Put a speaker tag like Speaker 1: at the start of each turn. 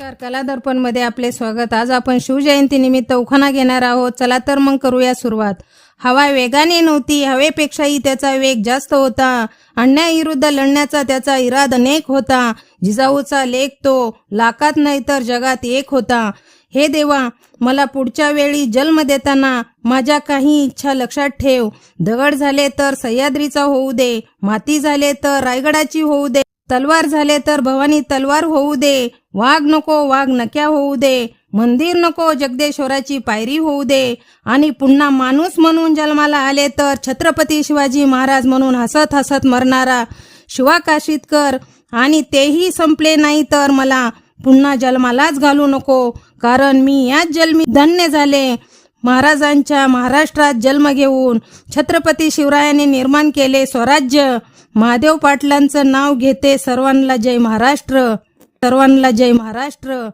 Speaker 1: नमस्कार. कला दर्पणमध्ये आपले स्वागत. आज आपण शिवजयंतीनिमित्त उखाणा घेणार आहोत. चला तर मग करूया सुरुवात. हवा वेगाने नव्हती. हवेपेक्षाही त्याचा वेग जास्त होता. अन्यायाविरुद्ध लढण्याचा त्याचा इराद अनेक होता. जिजाऊचा लेख तो लाखात नाही तर जगात एक होता. हे देवा मला पुढच्या वेळी जन्म देताना माझ्या काही इच्छा लक्षात ठेव. दगड झाले तर सह्याद्रीचा होऊ दे. माती झाले तर रायगडाची होऊ दे. तलवार झाले तर भवानी तलवार होऊ दे. वाघ नको वाघ नक्या होऊ दे. मंदिर नको जगदेश्वराची पायरी होऊ दे. आणि पुन्हा माणूस म्हणून जन्माला आले तर छत्रपती शिवाजी महाराज म्हणून हसत हसत मरणारा शिवा काशीतकर आणि तेही संपले नाही तर मला पुन्हा जन्मालाच घालू नको कारण मी याच जन्मी धन्य झाले. महाराजांच्या महाराष्ट्रात जन्म घेऊन छत्रपती शिवरायांनी निर्माण केले स्वराज्य. महादेव पाटलांचं नाव घेते सर्वांना जय महाराष्ट्र. सर्वांना जय महाराष्ट्र.